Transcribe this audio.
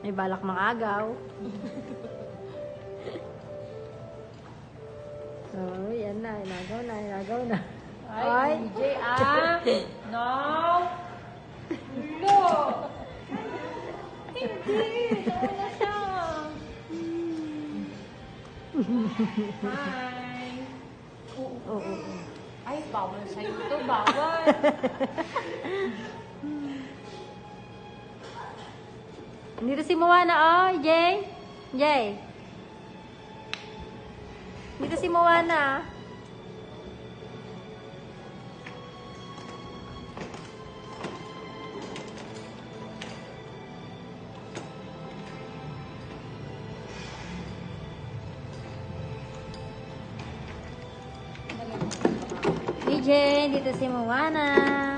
May balak mang agaw. so, oh, yan na. Inagaw na, inagaw na. Ay, DJ, ah! No! No! Hindi! Wala siya! Hi! Oo, oo, oo. Ay, bawal sa'yo to, bawal! Dito si Moana, oh, Jay. Jay. Dito si Moana. DJ, dito si Moana.